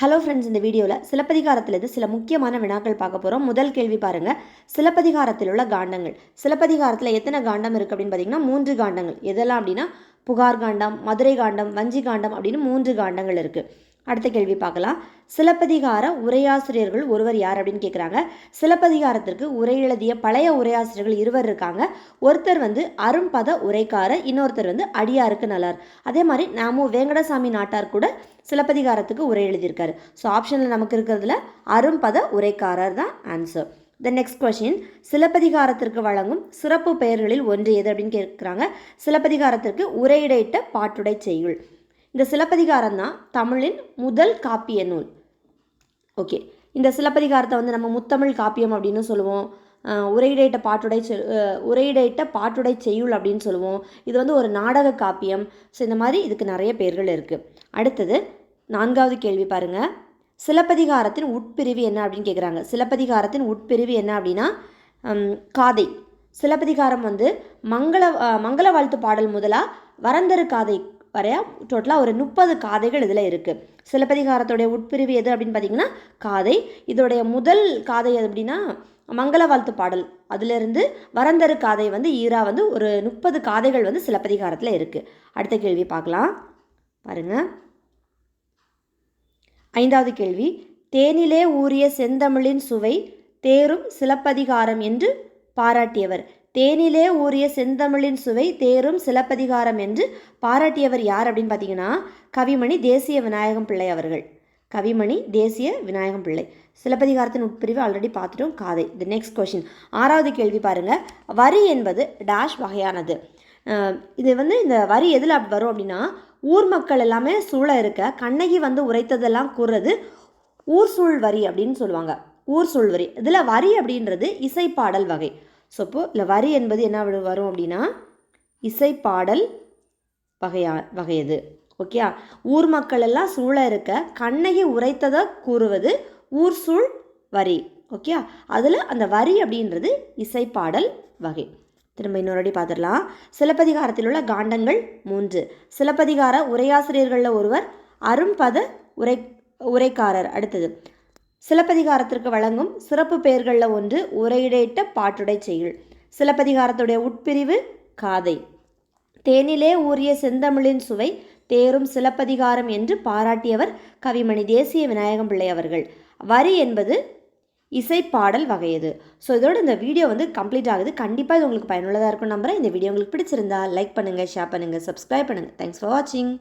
Hello friends இந்த வீடியோவில் சிலப்பதிகாரத்திலிருந்து சில முக்கியமான வினாக்கள் பார்க்க போகிறோம் முதல் கேள்வி பாருங்கள் சிலப்பதிகாரத்தில் உள்ள காண்டங்கள். சிலப்பதிகாரத்தில் எத்தனை காண்டம் இருக்குது அப்படின்னு பார்த்தீங்கன்னா மூன்று காண்டங்கள். எதெல்லாம் அப்படின்னா புகார் காண்டம் மதுரை காண்டம் வஞ்சி காண்டம் அப்படின்னு மூன்று காண்டங்கள் இருக்குது அடுத்த கேள்வி பார்க்கலாம். சிலப்பதிகார உரையாசிரியர்கள் ஒருவர் யார் அப்படின்னு கேட்குறாங்க சிலப்பதிகாரத்திற்கு உரை எழுதிய பழைய உரையாசிரியர்கள் இருவர் இருக்காங்க. ஒருத்தர் வந்து அரும்பத உரைக்காரர் இன்னொருத்தர் வந்து அடியாருக்கு நல்லார். அதே மாதிரி நாமோ வேங்கடசாமி நாட்டார் கூட சிலப்பதிகாரத்துக்கு உரை எழுதியிருக்காரு. ஸோ ஆப்ஷனில் நமக்கு இருக்கிறதுல அரும்பத உரைக்காரர் தான் ஆன்சர் த நெக்ஸ்ட் கொஷின் சிலப்பதிகாரத்திற்கு வழங்கும் சிறப்பு பெயர்களில் ஒன்று எது அப்படின்னு கேட்குறாங்க சிலப்பதிகாரத்திற்கு உரையிடையிட்ட பாட்டுடை செய்யுள். இந்த சிலப்பதிகாரம் தான் தமிழின் முதல் காப்பிய நூல். ஓகே. இந்த சிலப்பதிகாரத்தை வந்து நம்ம முத்தமிழ் காப்பியம் அப்படின்னு சொல்லுவோம். உரையிடையிட்ட பாட்டுடை செ உரையிடையிட்ட பாட்டுடை செய்யுள் அப்படின்னு சொல்லுவோம். இது வந்து ஒரு நாடக காப்பியம். ஸோ இந்த மாதிரி இதுக்கு நிறைய பேர்கள் இருக்குது அடுத்தது நான்காவது கேள்வி பாருங்கள் சிலப்பதிகாரத்தின் உட்பிரிவு என்ன அப்படின்னு கேட்குறாங்க சிலப்பதிகாரத்தின் உட்பிரிவு என்ன அப்படின்னா காதை. சிலப்பதிகாரம் வந்து மங்கள மங்கள வாழ்த்து பாடல் முதலாக வரந்தரு காதை வரையா டோட்டலாக ஒரு முப்பது காதைகள் இதில் இருக்குது சிலப்பதிகாரத்துடைய உட்பிரிவு எது அப்படின்னு பார்த்தீங்கன்னா காதை. இதோடைய முதல் காதை எது அப்படின்னா மங்கள வாழ்த்து பாடல். அதிலிருந்து வரந்தரு காதை வந்து ஈரா வந்து ஒரு முப்பது காதைகள் வந்து சிலப்பதிகாரத்தில் இருக்குது அடுத்த கேள்வி பார்க்கலாம். பாருங்கள் ஐந்தாவது கேள்வி. தேனிலே ஊறிய செந்தமிழின் சுவை தேரும் சிலப்பதிகாரம் என்று பாராட்டியவர். தேனிலே ஊறிய செந்தமிழின் சுவை தேரும் சிலப்பதிகாரம் என்று பாராட்டியவர் யார் அப்படின்னு பார்த்தீங்கன்னா கவிமணி தேசிய விநாயகம் பிள்ளை அவர்கள். கவிமணி தேசிய விநாயகம் பிள்ளை. சிலப்பதிகாரத்தின் உட்பிரிவு ஆல்ரெடி பார்த்துட்டோம். காதை. தி நெக்ஸ்ட் கொஷின் ஆறாவது கேள்வி பாருங்கள் வரி என்பது டேஷ் வகையானது. இது வந்து இந்த வரி எதில் வரும் அப்படின்னா ஊர் மக்கள் எல்லாமே சூழ இருக்க கண்ணகி வந்து உரைத்ததெல்லாம் கூறுறது ஊர் சூழ் வரி அப்படின்னு சொல்லுவாங்க. ஊர் சூழ் வரி. இதில் வரி அப்படின்றது இசைப்பாடல் வகை. ஸோ இப்போ இல்லை வரி என்பது என்ன வரும் அப்படின்னா இசைப்பாடல் வகையா வகையது. ஓகே ஊர் மக்கள் எல்லாம் சூழ இருக்க கண்ணகி உரைத்ததை கூறுவது ஊர் சூழ் வரி. ஓகே அதில் அந்த வரி அப்படின்றது இசைப்பாடல் வகை. திரும்ப இன்னொரு பார்த்துடலாம். சிலப்பதிகாரத்தில் உள்ள காண்டங்கள் மூன்று. சிலப்பதிகார உரையாசிரியர்களில் ஒருவர் அரும்பத உரை உரைக்காரர். அடுத்தது சிலப்பதிகாரத்திற்கு வழங்கும் சிறப்பு பெயர்களில் ஒன்று உரையிடையிட்ட பாட்டுடை செயல். சிலப்பதிகாரத்துடைய உட்பிரிவு காதை. தேனிலே ஊறிய செந்தமிழின் சுவை தேரும் சிலப்பதிகாரம் என்று பாராட்டியவர் கவிமணி தேசிய விநாயகம் பிள்ளை அவர்கள். வரி என்பது இசை பாடல் வகையது. ஸோ இதோட இந்த வீடியோ வந்து கம்ப்ளீட் ஆகுது. கண்டிப்பாக இது உங்களுக்கு பயனுள்ளதாக இருக்கும் நம்புறேன். இந்த வீடியோ உங்களுக்கு பிடிச்சிருந்தா லைக் பண்ணுங்கள் ஷேர் பண்ணுங்கள் சப்ஸ்கிரைப் பண்ணுங்கள் தேங்க்ஸ் ஃபார் வாட்சிங்